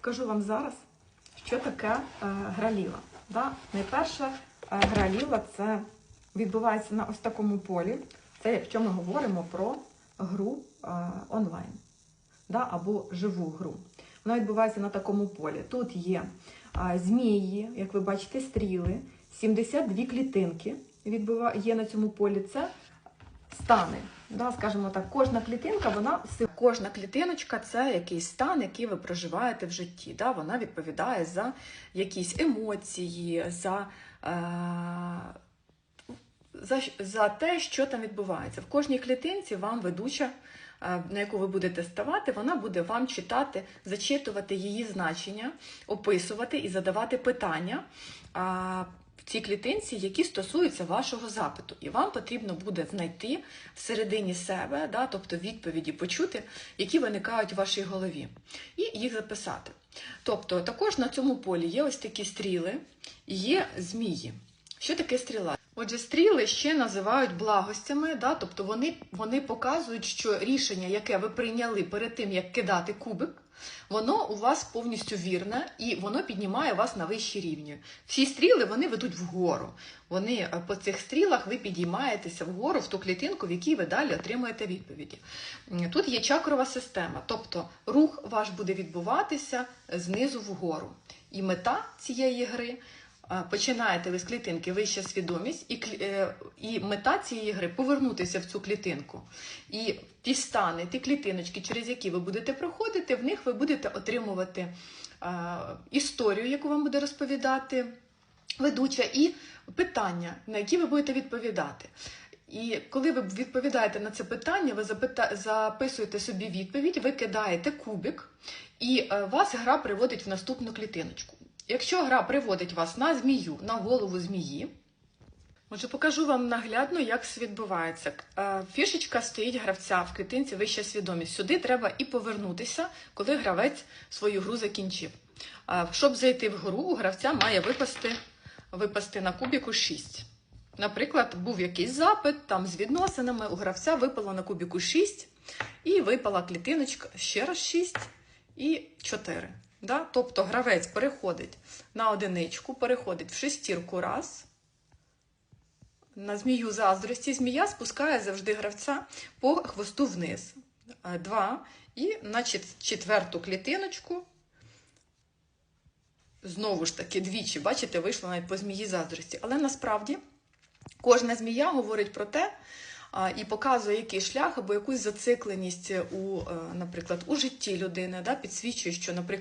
Покажу вам зараз, що таке е, граліла. Да? Найперше, е, граліла це відбувається на ось такому полі. Це якщо ми говоримо про гру е, онлайн да? або живу гру. Вона відбувається на такому полі. Тут є е, змії, як ви бачите, стріли, 72 клітинки є на цьому полі. Це стани. Да, скажімо так, кожна клітинка, вона кожна клітиночка це якийсь стан, який ви проживаєте в житті. Да? Вона відповідає за якісь емоції, за, е, за, за те, що там відбувається. В кожній клітинці вам ведуча, е, на яку ви будете ставати, вона буде вам читати, зачитувати її значення, описувати і задавати питання. В цій клітинці, які стосуються вашого запиту, і вам потрібно буде знайти всередині себе, да, тобто відповіді почути, які виникають в вашій голові, і їх записати. Тобто, також на цьому полі є ось такі стріли, є змії. Що таке стріла? Отже, стріли ще називають благостями, да? тобто вони, вони показують, що рішення, яке ви прийняли перед тим, як кидати кубик, воно у вас повністю вірне і воно піднімає вас на вищі рівні. Всі стріли вони ведуть вгору. Вони е, по цих стрілах ви підіймаєтеся вгору в ту клітинку, в якій ви далі отримуєте відповіді. Тут є чакрова система, тобто рух ваш буде відбуватися знизу вгору. І мета цієї гри. Починаєте ви з клітинки вища свідомість, і, е, і мета цієї гри повернутися в цю клітинку. І ті стани, ті клітиночки, через які ви будете проходити, в них ви будете отримувати а, історію, яку вам буде розповідати ведуча, і питання, на які ви будете відповідати. І коли ви відповідаєте на це питання, ви запита... записуєте собі відповідь, ви кидаєте кубик, і е, вас гра приводить в наступну клітиночку. Якщо гра приводить вас на змію, на голову змії, Отже, покажу вам наглядно, як це відбувається. Е, Фішечка стоїть гравця в клітинці вища свідомість. Сюди треба і повернутися, коли гравець свою гру закінчив. Е, Щоб зайти в гру, у гравця має випасти, випасти на кубіку 6. Наприклад, був якийсь запит там з відносинами, у гравця випало на кубіку 6, і випала клітиночка ще раз 6 і 4. Да? Тобто гравець переходить на одиничку, переходить в шестірку раз. На змію заздрості змія спускає завжди гравця по хвосту вниз. Е, Два. І на четверту клітиночку. Знову ж таки, двічі, бачите, вийшло навіть по змії заздрості. Але насправді кожна змія говорить про те і показує який шлях або якусь зацикленість у, е, наприклад, у житті людини, да, підсвічує, що, наприклад,